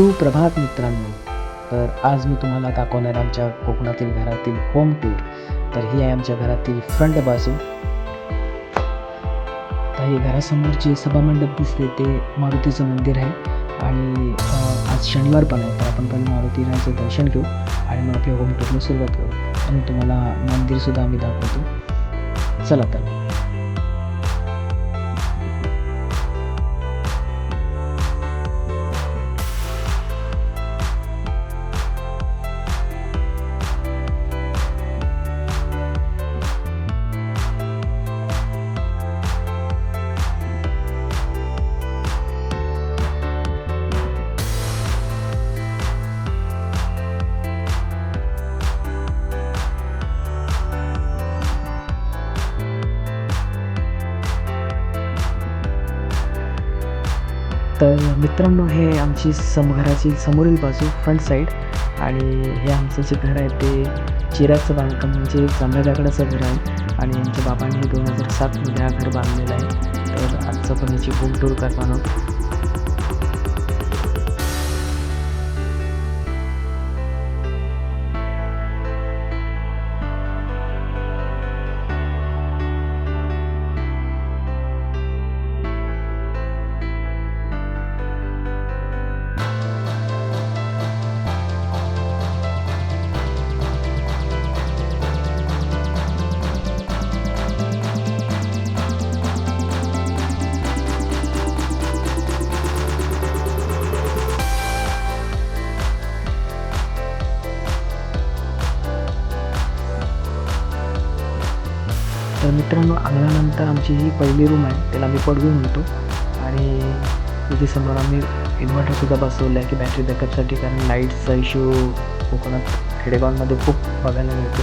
सुप्रभात मित्रांनो. तर आज मी तुम्हाला दाखवणार आमच्या कोकणातील घरातील होम टूर तर ही आहे आमच्या घरातील फ्रंट बाजू. तर हे घरासमोर जे सभामंडप दिसते ते मारुतीचं मंदिर आहे. आणि आज शनिवार पण आहे तर आपण पण मारुतीराचं दर्शन घेऊ आणि मग आपल्या होम टूरला सुरुवात करू. आणि तुम्हाला मंदिरसुद्धा आम्ही दाखवतो. चला तर. मित्रांनो हे आमची सम घराची समोरील बाजू फ्रंट साईड आणि हे आमचं जे घर आहे ते चिऱ्याचं बांधकाम म्हणजे जांभ्या लाकडाचं घर आहे. आणि आमच्या बाबांनी दोन हजार सातमध्ये हा घर बांधलेलं आहे. तर आजचं पण याची होम टूर करताना तर मित्रांनो अंगणानंतर आमची ही पहिली रूम आहे त्याला आम्ही पडवी म्हणतो आणि इथे समोर आम्ही इन्व्हर्टरसुद्धा बसवलं आहे की बॅटरी बॅकअपसाठी कारण लाईटचा इश्यू कोकणात खेडेगावांमध्ये खूप बघायला मिळतो.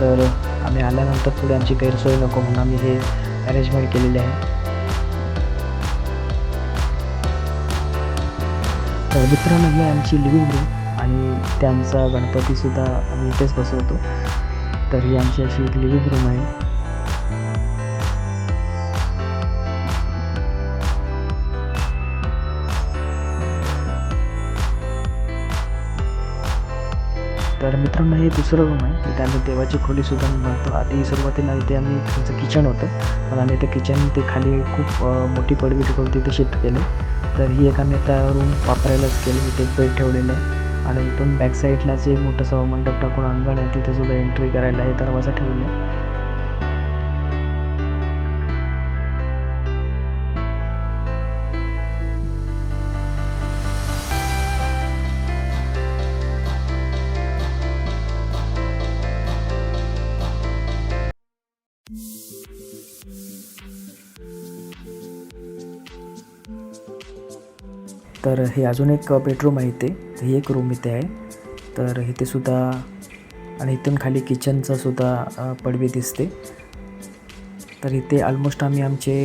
तर आम्ही आल्यानंतर पुढे आमची गैरसोय नको म्हणून आम्ही हे अरेंजमेंट केलेली आहे. तर मित्रांनो ही आमची लिव्हिंग रूम आणि त्यांचा गणपतीसुद्धा आम्ही इथेच बसवतो. तर ही आमची अशी एक लिव्हिंग रूम आहे. तर मित्रांनो हे दुसरं रूम आहे. इथे आम्ही देवाची खोलीसुद्धा म्हणतो आधी सुरुवातीला इथे आम्ही त्यांचं किचन होतं. पण आम्ही ते किचन ते खाली खूप मोठी पडवी करून तिथे शिफ्ट केले. तर ही एक आम्ही आता रूम वापरायलाच केली. इथे बेड ठेवलेलं आहे. आणि इथून बॅक साईडला जे मोठंसं मंडप टाकून अंगण आहे. तिथे सुद्धा एंट्री करायला हे दरवाजा ठेवले तर हे अजून एक बेडरूम आहे इथे. ही एक रूम इथे आहे. तर इथे सुद्धा आणि इथून खाली किचनचा सुद्धा पडवी दिसते. तर इथे ऑलमोस्ट आम्ही आमचे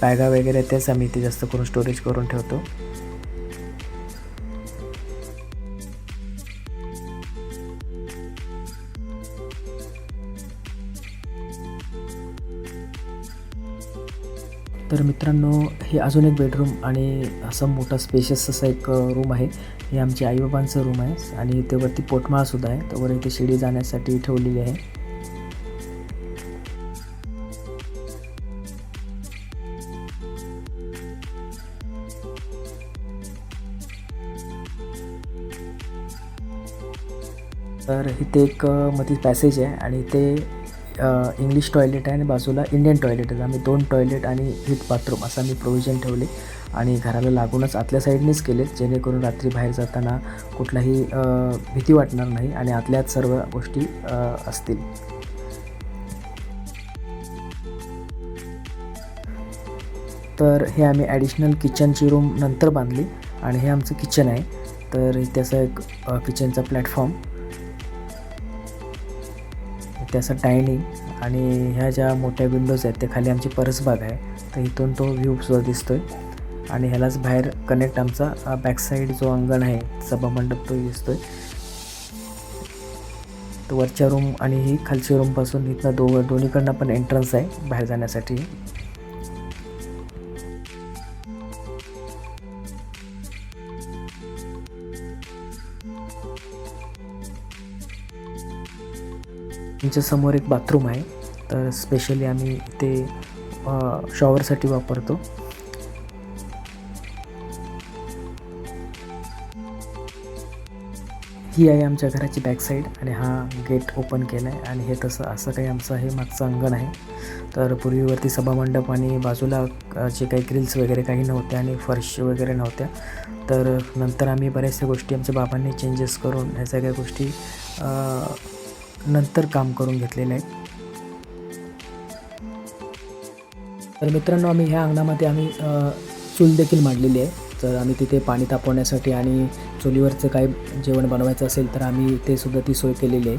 बॅगा वगैरे त्याच आम्ही इथे जास्त करून स्टोरेज करून ठेवतो. तर मित्रांनो हे अजून एक बेडरूम आणि असं मोठा स्पेशियस असा एक रूम आहे. हे आमच्या आईबाबांचं रूम आहे आणि इथे वरती पोटमाळासुद्धा आहे. तर वर इथे शिडी जाण्यासाठी ठेवलेली आहे. तर इथे एक मध्ये पॅसेज आहे आणि इथे इंग्लिश टॉयलेट आहे आणि बाजूला इंडियन टॉयलेट आहे. आम्ही दोन टॉयलेट आणि हिट बाथरूम असं आम्ही प्रोव्हिजन ठेवले आणि घराला लागूनच आतल्या साईडनेच केलेत जेणेकरून रात्री बाहेर जाताना कुठलाही भीती वाटणार नाही आणि आतल्यात सर्व गोष्टी असतील. तर हे आम्ही ॲडिशनल किचनची रूम नंतर बांधली आणि हे आमचं किचन आहे. तर त्याचा एक किचनचा प्लॅटफॉर्म त्याचं डायनिंग आणि ह्या ज्या मोठ्या विंडोज आहेत ते खाली आमची परसबाग आहे. तर इथून तो व्ह्यूसुद्धा दिसतो आहे आणि ह्यालाच बाहेर कनेक्ट आमचा बॅकसाईड जो अंगण आहे सभामंडप तो दिसतो आहे तर वरच्या रूम आणि ही खालच्या रूमपासून इथनं दो दोन्हीकडनं पण एंट्रन्स आहे बाहेर जाण्यासाठी. तुमच्यासमोर एक बाथरूम आहे. तर स्पेशली आम्ही ते शॉवरसाठी वापरतो. ही आहे आमच्या घराची बॅक साईड आणि हा गेट ओपन केला आहे आणि हे तसं असं काही आमचं हे मागचं अंगण आहे. तर पूर्वीवरती सभामंडप आणि बाजूला जे काही ग्रिल्स वगैरे काही नव्हत्या आणि फर्श वगैरे नव्हत्या. तर नंतर आम्ही बऱ्याचशा गोष्टी आमच्या बाबांनी चेंजेस करून ह्या सगळ्या गोष्टी नंतर काम करून घेतलेले आहेत तर मित्रांनो आम्ही ह्या अंगणामध्ये आम्ही चूल देखील मांडलेली आहे. तर आम्ही तिथे पाणी तापवण्यासाठी आणि चुलीवरचं काही जेवण बनवायचं असेल तर आम्ही ते सुद्धा ती सोय केलेली आहे.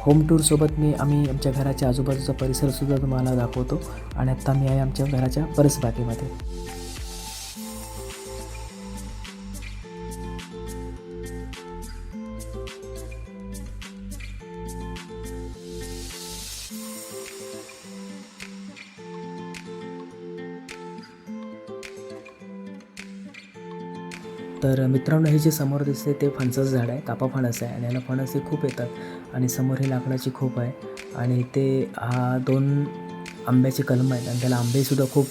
होम टूरसोबत मी आम्ही आमच्या घराच्या आजूबाजूचा परिसरसुद्धा तुम्हाला दाखवतो. आणि आत्ता मी आहे आमच्या घराच्या परसबागेमध्ये. तर मित्रांनो हे जे समोर दिसते ते फणसाचं झाड आहे कापा फणस आहे. आणि याला फणस हे खूप येतात. आणि समोर हे लाकडाची खूप आहे. आणि ते हा दोन आंब्याचे कलम आहेत. आणि त्याला आंबेसुद्धा खूप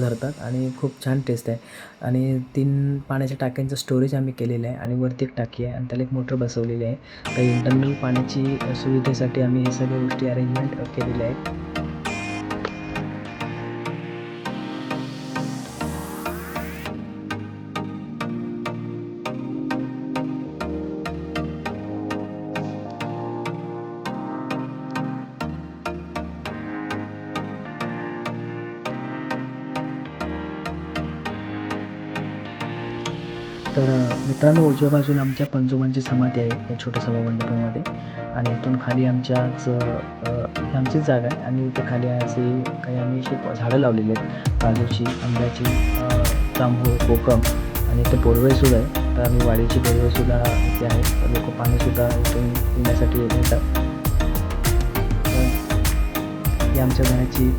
धरतात. आणि खूप छान टेस्ट आहे. आणि तीन पाण्याच्या टाक्यांचं स्टोरेज आम्ही केलेलं आहे. आणि वरती एक टाकी आहे. आणि त्याला एक मोटर बसवलेली आहे. तर इंटरनल पाण्याची सुविधेसाठी आम्ही हे सगळ्या गोष्टी अरेंजमेंट केलेल्या आहेत. तर मित्रांनो उजव्या बाजूला आमच्या पंजोबांची समाधी आहे या छोट्या सभामंडपामध्ये आणि इथून खाली आमच्याच आमचीच जागा आहे. आणि इथे खाली असे काही आम्ही असे झाडं लावलेली आहेत. काजूची आंब्याची तांबूळ जांभूळ कोकम आणि इथे बोरवेसुद्धा आहे. तर आम्ही वाडीची बोरवेसुद्धा इथे आहे. लोक पाणीसुद्धा इथून पिण्यासाठी येतात. तर ही आमच्या घराची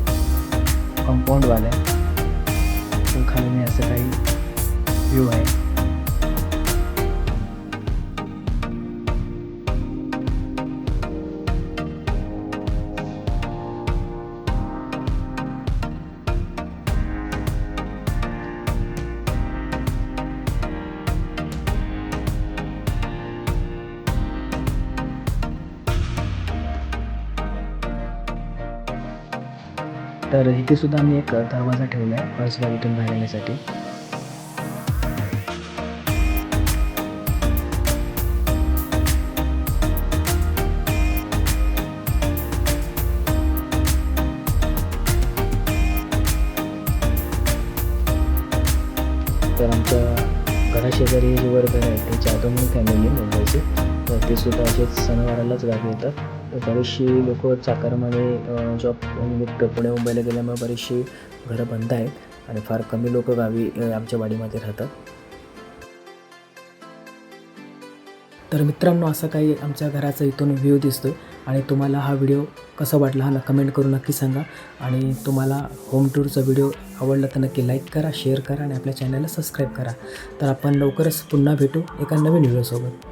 कंपाऊंड वाल आहे. तर खाली असं काही व्ह्यू आहे. तर इथे सुद्धा आम्ही एक दरवाजा ठेवला आहे परसबागेतून बाहेर येण्यासाठी तर आमच्या घराशेजारी जे वर्ग आहे ते जाधव फॅमिली मुंबईचे तर ते सुद्धा असेच सणवारालाच गावी येतात. बरीचशी लोक चाकरमध्ये जॉब निमित्त पुणे मुंबईला गेल्यामुळे बरीचशी घरं बंद आहेत आणि फार कमी लोक गावी आमच्या वाडीमध्ये राहतात. तर मित्रांनो असं काही आमच्या घराचा इथून व्ह्यू दिसतो आणि तुम्हाला हा व्हिडिओ कसा वाटला हा कमेंट करून नक्की सांगा. आणि तुम्हाला होम टूरचा व्हिडिओ आवडला तर नक्की लाईक करा शेअर करा आणि आपल्या चॅनलला सबस्क्राईब करा. तर आपण लवकरच पुन्हा भेटू एका नवीन व्हिडिओसोबत.